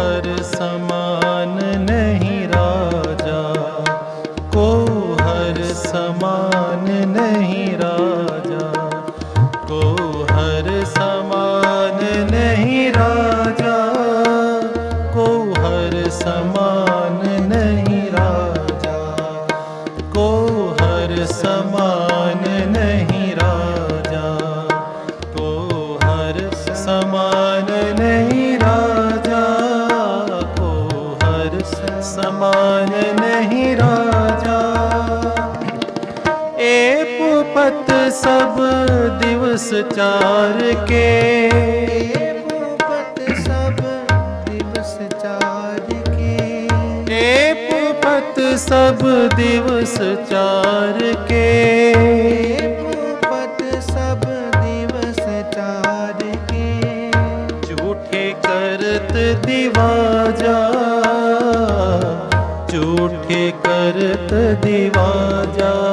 हर दिवस चार के। सब दिवस चार के। पत सब दिवस चार के। सब दिवस चार के। झूठे करत दीवाजा। झूठे करत दीवाजा।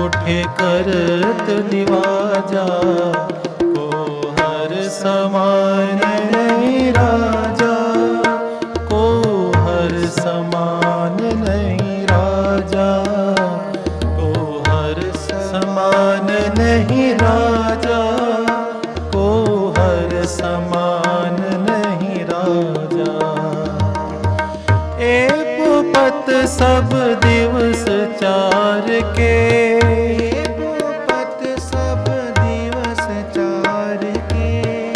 झूठे करत दिवाजा को हर समान सब दिवस चार के। सब दिवस चार के।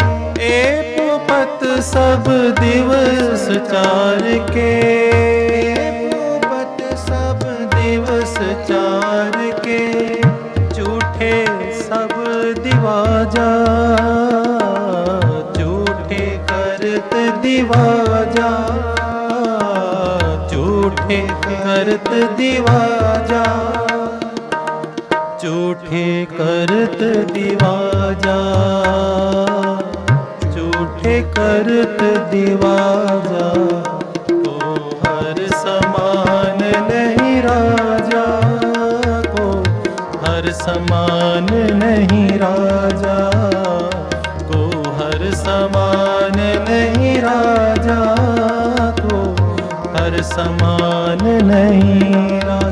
पत सब दिवस चार के। सब दिवस चार के। झूठे सब दिवाजा झूठे करत दिवाजा। झूठे करत दिवाजा, झूठे करत दिवाजा, झूठे करत दिवाजा, को हर समान नहीं राजा, को हर समान नहीं राजा, को हर समान नहीं राजा। समान नहीं। राजा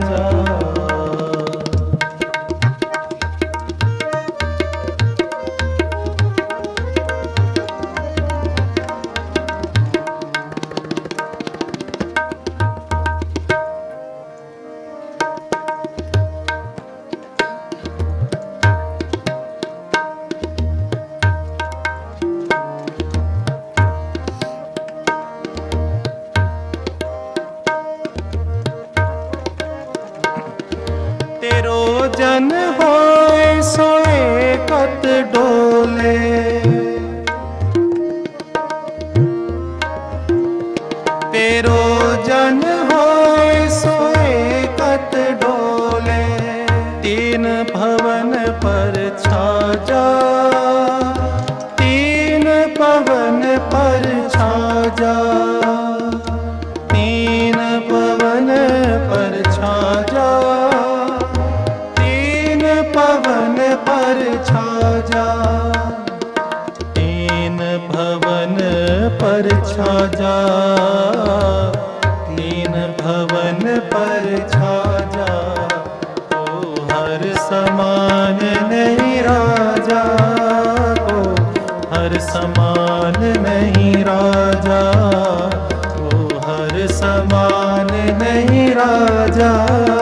डोले छाजा तीन भवन पर छा जा ओ हर समान नहीं राजा को हर समान नहीं राजा। को हर समान नहीं राजा।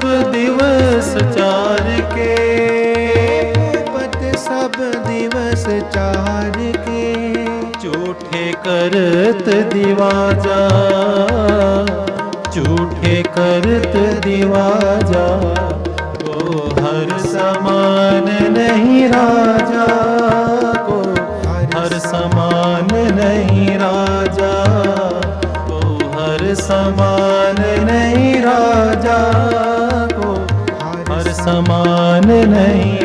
सब दिवस चार के। पत सब दिवस चार के। झूठे करत दिवाजा। झूठे करत दिवाजा। को हर समान नहीं राजा। को हर समान नहीं राजा। को हर समान समान नहीं।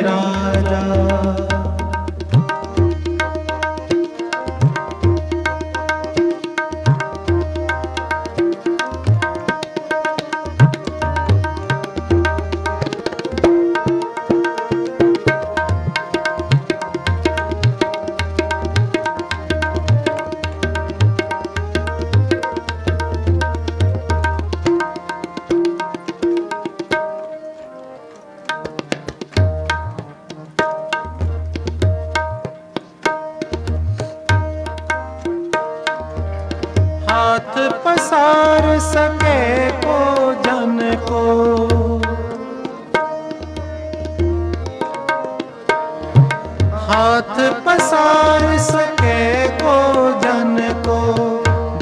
हाथ पसार सके को जन को।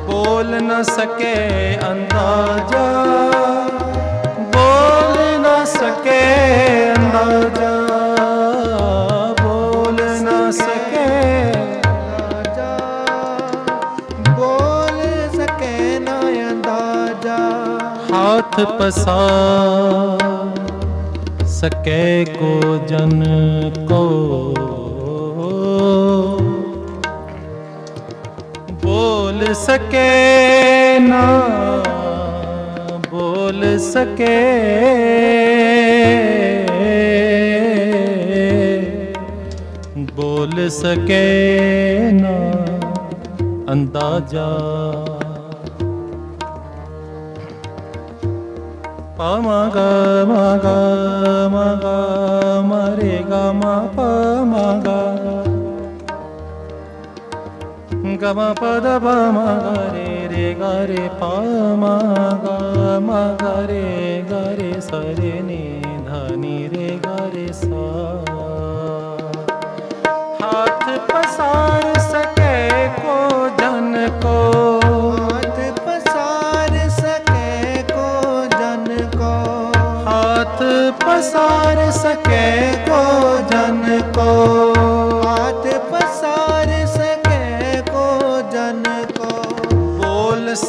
बोल न सके अंदाज़ा। बोल न सके अंदाज़ा। बोल न सके राजा बोल सके ना अंदाज़ा। हाथ पसार सके को जन को। सके ना, बोल सके। बोल सके ना, अंदाज़ा। मरे ग, म प ग म पद प, म, ग। रे रे ग रे प म ग म ग रे ग रे स रे नि ध नि रे ग रे सा। हाथ पसार सके को जन को। हाथ पसार सके को जन को। हाथ पसार सके को जन को। हाथ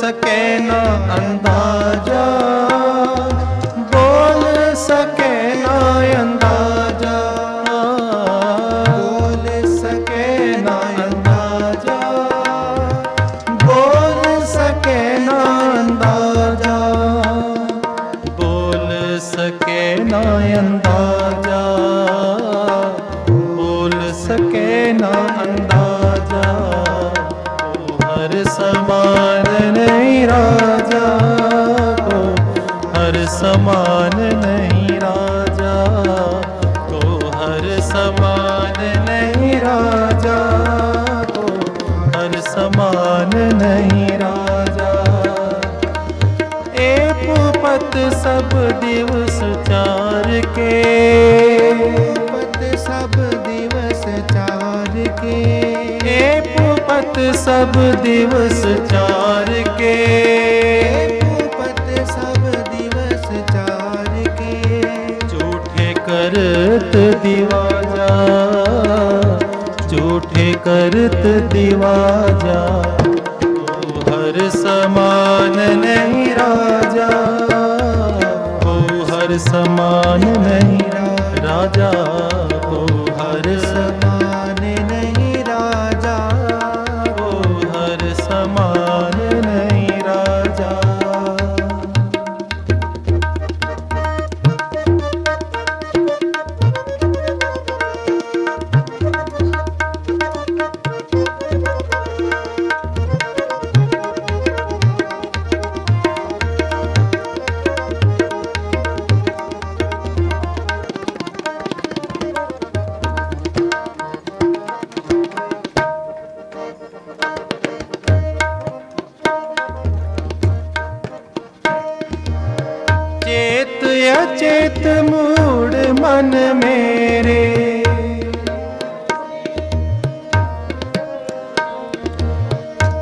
बोल सके न अंदाज़ा बोल सके न अंदाज़ा बोल सके न अंदाज़ा बोल सके न अंदाज़ा बोल सके न अंदाज़ा बोल सके नहीं राजा को हर समान नहीं राजा को हर समान नहीं राजा को हर समान नहीं राजा। एक पत सब दिवस चार के। पत सब दिवस चार के। पत सब दिवस चार के सब दिवस चार के झूठे करत दिवाजा झूठे करत दिवाजा ओ हर समान नहीं राजा ओ हर समान नहीं राजा। अचेत मूड मन मेरे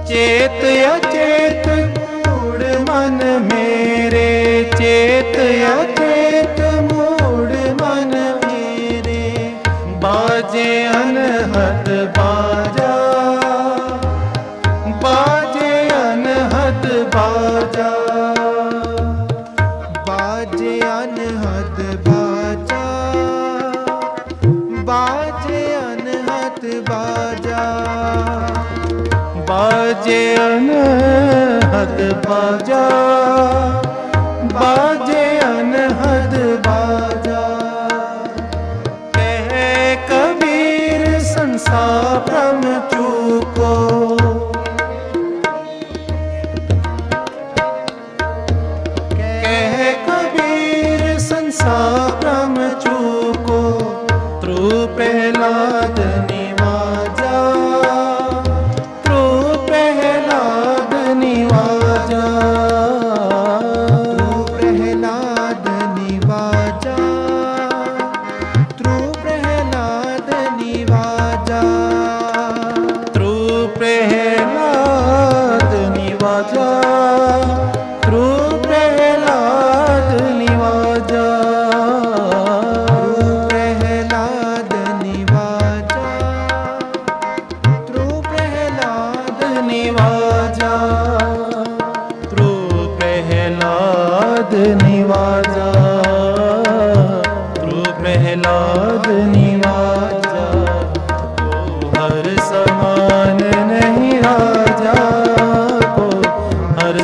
चेत अचेत मूड मन मेरे चेत अचेत मूड मन मेरे बाजे अनहद बाजा बाजे जा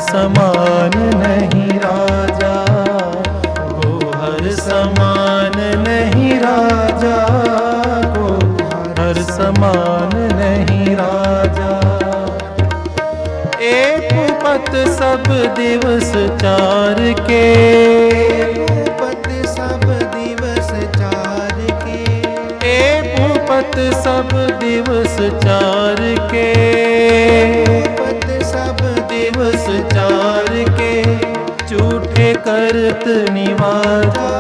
समान नहीं राजा को हर समान नहीं राजा को हर समान नहीं राजा। एक पत सब दिवस चार के पद सब दिवस चार के। एक पत सब दिवस चार के। करत निवाजा।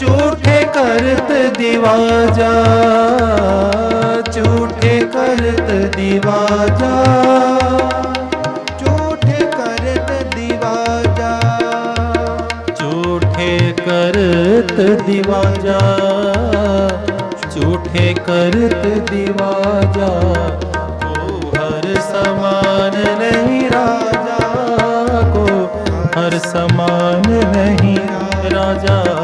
झूठे करत दिवाजा। झूठे करत दिवाजा। झूठे करत दिवाजा। झूठे करत दिवाजा। झूठे करत दिवाजा। समान नहीं राजा।